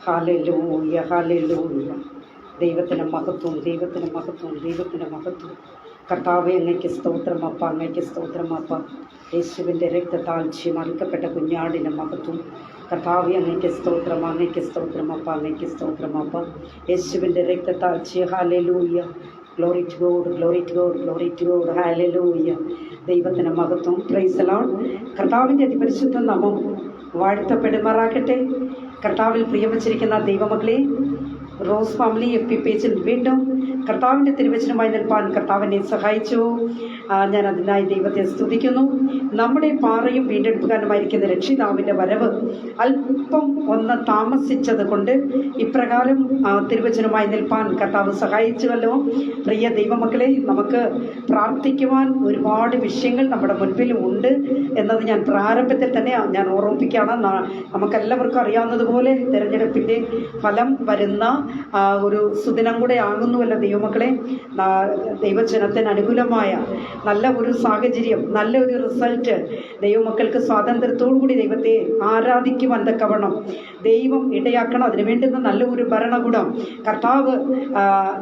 Hallelujah hallelujah ദൈവത്തിന്റെ മഹത്വം ദൈവത്തിന്റെ മഹത്വം ദൈവത്തിന്റെ മഹത്വം. കർത്താവെ അങ്ങയ്ക്ക് സ്തോത്രം അപ്പ അങ്ങയ്ക്ക് സ്തോത്രം അപ്പ. യേശുവിന്റെ രക്തത്താൽ മറിക്കപ്പെട്ട കുഞ്ഞാടിന് മഹത്വം. കർത്താവെ അങ്ങയ്ക്ക് സ്തോത്രം അങ്ങയ്ക്ക് സ്തോത്രം അപ്പ അങ്ങയ്ക്ക് സ്തോത്രം അപ്പ. യേശുവിന്റെ രക്തതാഴ്ച hallelujah glory to God glory to God glory to God hallelujah ദൈവത്തിന്റെ മഹത്വം പ്രൈസ് അലോൺ കർത്താവിന്റെ അതിപരിശുദ്ധ നാമം വാഴ്ത്തപ്പെടുമാറാകട്ടെ. കർത്താവിൽ പ്രിയമച്ചിരിക്കുന്ന ദൈവമക്കളെ റോസ് ഫാമിലി എഫ് പി പേജിൽ വീണ്ടും കർത്താവിന്റെ തിരുവചനമായി നിൽപ്പാൻ കർത്താവിനെ സഹായിച്ചു. ഞാൻ അതിനായി ദൈവത്തെ സ്തുതിക്കുന്നു. നമ്മുടെ പാറയും വീണ്ടെടുപ്പുകാരനുമായിരിക്കുന്ന രക്ഷിതാവിന്റെ വരവ് അല്പം ഒന്ന് താമസിച്ചത് കൊണ്ട് ഇപ്രകാരം തിരുവചനമായി നിൽപ്പാൻ കർത്താവ് സഹായിച്ചുവല്ലോ. പ്രിയ ദൈവമക്കളെ നമുക്ക് പ്രാർത്ഥിക്കുവാൻ ഒരുപാട് വിഷയങ്ങൾ നമ്മുടെ മുൻപിൽ ഉണ്ട് എന്നത് ഞാൻ പ്രാരംഭത്തിൽ തന്നെ ഞാൻ ഓർമ്മിപ്പിക്കുകയാണ്. നമുക്കെല്ലാവർക്കും അറിയാവുന്നതുപോലെ തിരഞ്ഞെടുപ്പിന്റെ ഫലം വരുന്ന ഒരു സുദിനം കൂടെ ആകുന്നുവല്ലോ ദൈവമക്കളെ. ദൈവജനത്തിന് അനുകൂലമായ നല്ല ഒരു സാഹചര്യം നല്ല ഒരു റിസൾട്ട് ദൈവമക്കൾക്ക് സ്വാതന്ത്ര്യത്തോടു കൂടി ദൈവത്തെ ആരാധിക്കുവാൻ തക്കവണ്ണം ദൈവം ഇടയാക്കണം. അതിനു വേണ്ടുന്ന നല്ല ഒരു ഭരണകൂടം. കർത്താവ്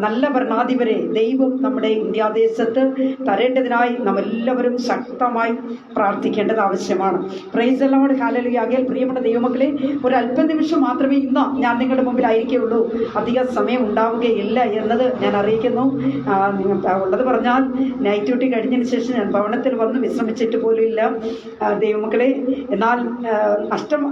നല്ല ഭരണാധിപരെ ദൈവം നമ്മുടെ ഇന്ത്യാദേശത്ത് തരേണ്ടതിനായി നമ്മെല്ലാവരും ശക്തമായി പ്രാർത്ഥിക്കേണ്ടത് ആവശ്യമാണ്. പ്രൈസ് അലോഡ് ഹാലലുയാകിയാൽ പ്രിയപ്പെട്ട ദൈവമക്കളെ ഒരു അല്പനിമിഷം മാത്രമേ ഇന്ന് ഞാൻ നിങ്ങളുടെ മുമ്പിലായിരിക്കുള്ളൂ അധിക സമയം ഉണ്ടാവുകയില്ല എന്നത് ഞാൻ അറിയിക്കുന്നു. ഉള്ളത് പറഞ്ഞാൽ നൈറ്റ് ഡ്യൂട്ടി കഴിഞ്ഞതിന് ശേഷം ഞാൻ ഭവനത്തിൽ വന്ന് വിശ്രമിച്ചിട്ട് പോലും ഇല്ല. ദൈവമക്കളെ എന്നാൽ നഷ്ടം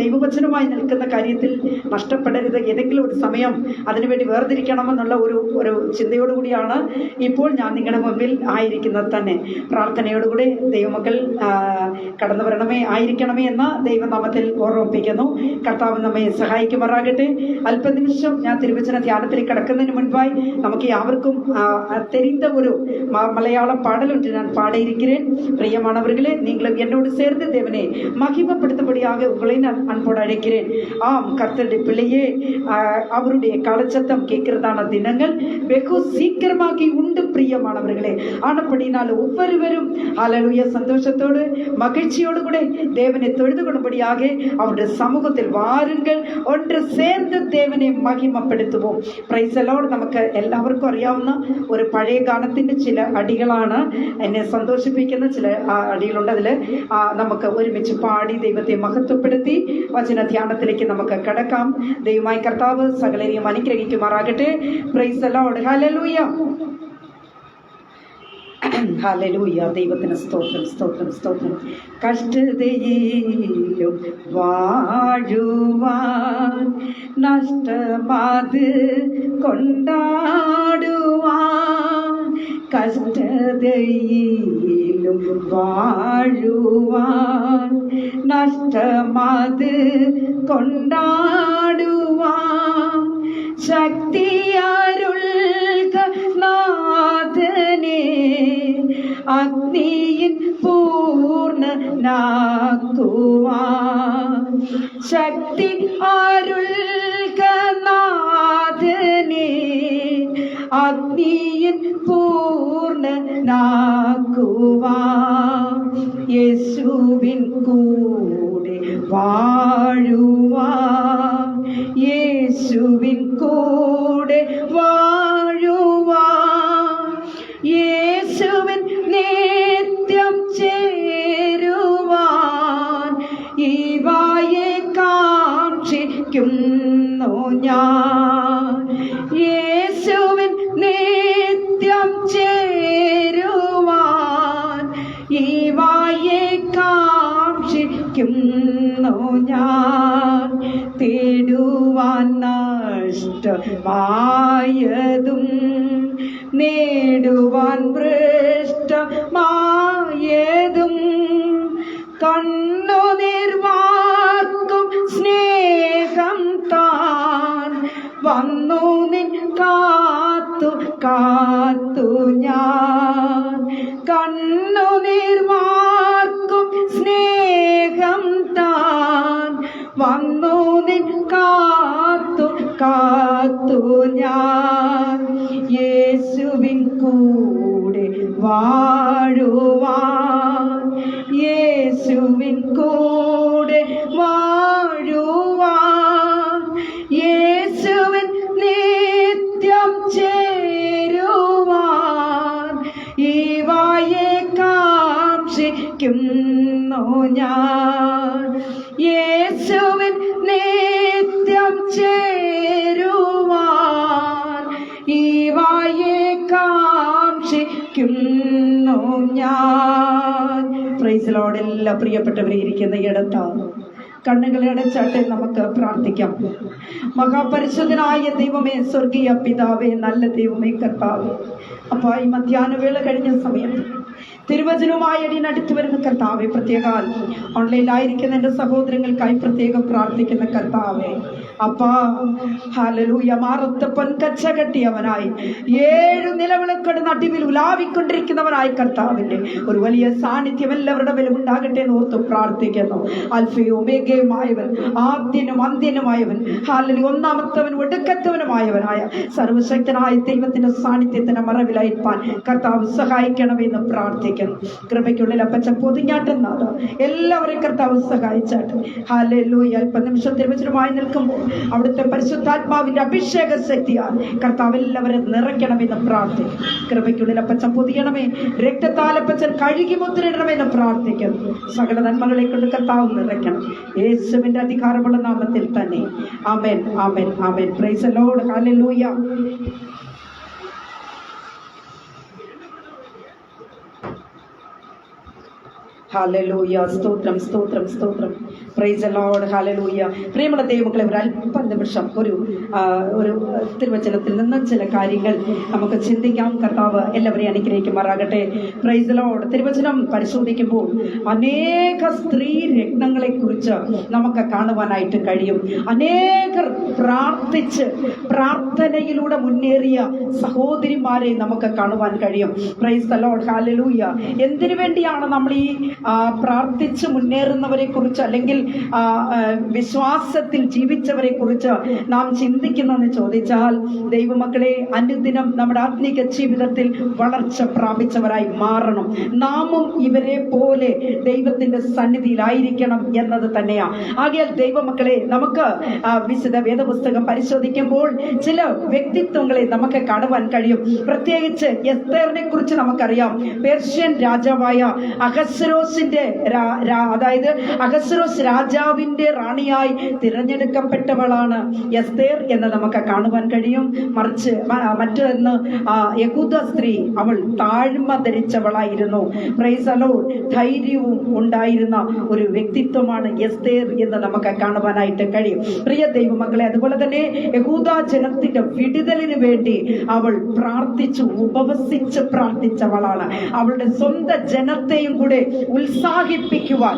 ദൈവവചനമായി നിൽക്കുന്ന കാര്യത്തിൽ നഷ്ടപ്പെടരുത്. ഏതെങ്കിലും ഒരു സമയം അതിനുവേണ്ടി വേർതിരിക്കണമെന്നുള്ള ഒരു ഒരു ചിന്തയോടുകൂടിയാണ് ഇപ്പോൾ ഞാൻ നിങ്ങളുടെ മുമ്പിൽ ആയിരിക്കുന്നത് തന്നെ. പ്രാർത്ഥനയോടുകൂടി ദൈവമക്കൾ കടന്നു വരണമേ ആയിരിക്കണമേ എന്ന ദൈവനാമത്തിൽ ഓർമ്മിപ്പിക്കുന്നു. കർത്താവ് നമ്മെ സഹായിക്കുമാറാകട്ടെ. അല്പനിമിഷം ഞാൻ തിരുവചന ധ്യാനത്തിൽ കിടക്കുന്നതിന് മുൻപായി നമുക്ക് യാവർക്കും തെരിഞ്ഞ ഒരു മലയാള பாடலொன்று நான் பாட இருக்கிறேன் பிரியமானவர்களே நீங்களும் என்னோடு சேர்ந்து தேவனே மகிமப்படுத்தும்படியாக உங்களை நான் அன்போடு அழைக்கிறேன் ஆம் கர்த்தருடைய பிள்ளையே அவருடைய கலச்சத்தம் கேட்கிறதான தினங்கள் வெகு சீக்கிரமாகி உண்டு பிரியமானவர்களே ஆனப்படினால் ஒவ்வொருவரும் அலலுய சந்தோஷத்தோடு மகிழ்ச்சியோடு கூட தேவனை தொழுது கொள்ளும்படியாக அவருடைய சமூகத்தில் வாருங்கள் ஒன்று சேர்ந்து தேவனை மகி മഹിമപ്പെടുത്തുவோം പ്രൈസലോട് നമുക്ക് എല്ലാവർക്കും അറിയാവുന്ന ഒരു പഴയ ഗാനത്തിന്റെ ചില അടികളാണ് എന്നെ സന്തോഷിപ്പിക്കുന്ന ചില അടികളുണ്ട്. അതിൽ നമുക്ക് ഒരുമിച്ച് പാടി ദൈവത്തെ മഹത്വപ്പെടുത്തി വചന ധ്യാനത്തിലേക്ക് നമുക്ക് കിടക്കാം. ദൈവമായി കർത്താവ് സകലരെയും അനുഗ്രഹിക്കുമാറാകട്ടെ. പ്രൈസലോട് ഹലലൂയ ഹല്ലേലൂയ ദൈവത്തിന് സ്തോത്രം സ്തോത്രം സ്തോത്രം. കഷ്ടതയിലും വാഴുവാൻ നഷ്ടമാത് കൊണ്ടാടുവാൻ കഷ്ടതയിലും വാഴുവാൻ നഷ്ടമാത് കൊണ്ടാടുവാൻ ശക്തിയാരുൾക പൂർണനാക്കുവാൻ ശക്തി അരുൾക നാഥനെ അഗ്നിയിൽ പൂർണനാക്കുവാൻ യേശുവിൻ കൂടെ വാഴുവാ യേശുവിൻ കൂടെ വാഴുവാൻ ഞാൻ യേശുവിൻ നിത്യം ചേരുവാൻ ഇവയെ കാക്ഷിക്കുന്നു ഞാൻ. തേടുവാൻ നഷ്ടമായതും നേടുവാൻ ഭൃഷ്ടമായതും കണ്ണുനീർ വാർക്കും ഞാൻ കണ്ണുനീർ വാർക്കും സ്നേഹം താൻ. വന്നു നിൻ കാത്തു കാത്തു ഞാൻ. യേശുവിൻ കൂടെ വാഴുവാൻ. യേശുവിൻ കൂടെ വാഴുവാൻ ഈവായെ കാക്ഷിക്കുന്നു ഞാൻ? യേശുവിൻ നിത്യം ചേരുവാൻ ഈവായെ കാക്ഷിക്കുന്നു ഞാൻ? പ്രൈസിലോടെല്ലാം പ്രിയപ്പെട്ടവരെ ഇരിക്കുന്ന ഇടത്താണ് കണ്ണുകളെ അടച്ചാട്ടെ നമുക്ക് പ്രാർത്ഥിക്കാം. മഹാപരിശുദ്ധനായ ദൈവമേ സ്വർഗീയ പിതാവേ നല്ല ദൈവമേ കർത്താവേ. അപ്പൊ ഈ മധ്യാഹ്നവേള കഴിഞ്ഞ സമയത്ത് തിരുവചനവുമായി അടിയനടുത്ത് വരുന്ന കർത്താവെ പ്രത്യേക ഓൺലൈനിലായിരിക്കുന്ന എന്റെ സഹോദരങ്ങൾക്കായി പ്രത്യേകം പ്രാർത്ഥിക്കുന്ന കർത്താവെ. അപ്പാ ഹാലലൂയ മാറത്ത് പൊൻകച്ച കെട്ടിയവനായി. ഏഴു നിലവിളക്കട് നടുവിൽ ഉലാവിക്കൊണ്ടിരിക്കുന്നവനായി കർത്താവിന്റെ ഒരു വലിയ സാന്നിധ്യം എല്ലാവരുടെ മേലും ഉണ്ടാകട്ടെ എന്ന് ഓർത്ത് പ്രാർത്ഥിക്കുന്നു. അൽഫയും ഒമേഗയുമായവൻ ആദ്യനും അന്ത്യനുമായവൻ ഹാലലി ഒന്നാമത്തവൻ ഒടുക്കത്തവനുമായവനായ സർവശക്തനായ ദൈവത്തിന്റെ സാന്നിധ്യത്തിന്റെ മറവിലയപ്പാൻ കർത്താവ് സഹായിക്കണമെന്ന് പ്രാർത്ഥിക്കുന്നു. കൃപയ്ക്കുള്ളിൽ അപ്പച്ച പൊതിഞ്ഞാട്ടെന്നാണ്. എല്ലാവരെയും കർത്താവ് സഹായിച്ചാട്ടെ. ഹാലലു അല്പനിമിഷത്തിൽ തിരുവചനമായി നിൽക്കുമ്പോൾ അവിടുത്തെ പരിശുദ്ധാത്മാവിന്റെ അഭിഷേക ശക്തിയാൽ കർത്താവ് എല്ലാവരെ നിറയ്ക്കണമെന്ന് പ്രാർത്ഥിക്കും കൃപയ്ക്കുള്ളിൽ അപ്പച്ചൻ പൊതിയണമേ രക്തത്താലപ്പച്ചൻ കഴുകി മുദ്രയിടണമെന്ന് പ്രാർത്ഥിക്കുന്നു. സകല നന്മകളെ കൊണ്ട് കർത്താവ് നിറയ്ക്കണം. യേശുവിന്റെ അധികാരമുള്ള നാമത്തിൽ തന്നെ. ആമേൻ ആമേൻ ആമേൻ. പ്രൈസ് ലോഡ് ഹാലൂയ ഹാലലൂയ സ്തോത്രം സ്തോത്രം സ്തോത്രം. പ്രൈസ് പ്രിയമുള്ള ദൈവങ്ങളെ ഒരു അല്പം നിമിഷം ഒരു ഒരു തിരുവചനത്തിൽ നിന്ന് ചില കാര്യങ്ങൾ നമുക്ക് ചിന്തിക്കാം. കർത്താവ് എല്ലാവരെയും അനുഗ്രഹിക്കുമാറാകട്ടെ. പ്രൈസ് ലോഡ് തിരുവചനം പരിശോധിക്കുമ്പോൾ അനേക സ്ത്രീ രത്നങ്ങളെ കുറിച്ച് നമുക്ക് കാണുവാനായിട്ട് കഴിയും. അനേകർ പ്രാർത്ഥിച്ച് പ്രാർത്ഥനയിലൂടെ മുന്നേറിയ സഹോദരിമാരെ നമുക്ക് കാണുവാൻ കഴിയും. പ്രൈസ് ലോഡ് ഹാലലൂയ എന്തിനു വേണ്ടിയാണ് നമ്മൾ ഈ പ്രാർത്ഥിച്ച് മുന്നേറുന്നവരെ കുറിച്ച് അല്ലെങ്കിൽ വിശ്വാസത്തിൽ ജീവിച്ചവരെ കുറിച്ച് നാം ചിന്തിക്കുന്നതെന്ന് ചോദിച്ചാൽ ദൈവമക്കളെ അനുദിനം നമ്മുടെ ആത്മീക ജീവിതത്തിൽ വളർച്ച പ്രാപിച്ചവരായി മാറണം. നാമും ഇവരെ പോലെ ദൈവത്തിന്റെ സന്നിധിയിലായിരിക്കണം എന്നത് തന്നെയാണ് ആകയാൽ ദൈവമക്കളെ നമുക്ക് വിശുദ്ധ വേദപുസ്തകം പരിശോധിക്കുമ്പോൾ ചില വ്യക്തിത്വങ്ങളെ നമുക്ക് കാണുവാൻ കഴിയും. പ്രത്യേകിച്ച് എസ്തേറിനെ കുറിച്ച് നമുക്കറിയാം. പേർഷ്യൻ രാജാവായ അഹസ്രോസിന്റെ അതായത് അഹസ്രോസ് രാജാവിന്റെ റാണിയായി തിരഞ്ഞെടുക്കപ്പെട്ടവളാണ് എസ്തേർ എന്ന് നമുക്ക് കാണുവാൻ കഴിയും. മറിച്ച് മറ്റൊന്ന് യഹൂദ സ്ത്രീ അവൾ താഴ്മ ധരിച്ചവളായിരുന്നു. പ്രൈസലോ ധൈര്യവും ഉണ്ടായിരുന്ന ഒരു വ്യക്തിത്വമാണ് എസ്തേർ എന്ന് നമുക്ക് കാണുവാനായിട്ട് കഴിയും. പ്രിയ ദൈവമക്കളെ അതുപോലെ തന്നെ യഹൂദ ജനത്തിന്റെ വിടുതലിന് വേണ്ടി അവൾ പ്രാർത്ഥിച്ചു ഉപവസിച്ച് പ്രാർത്ഥിച്ചവളാണ്. അവളുടെ സ്വന്തം ജനത്തെയും കൂടെ ഉത്സാഹിപ്പിക്കുവാൻ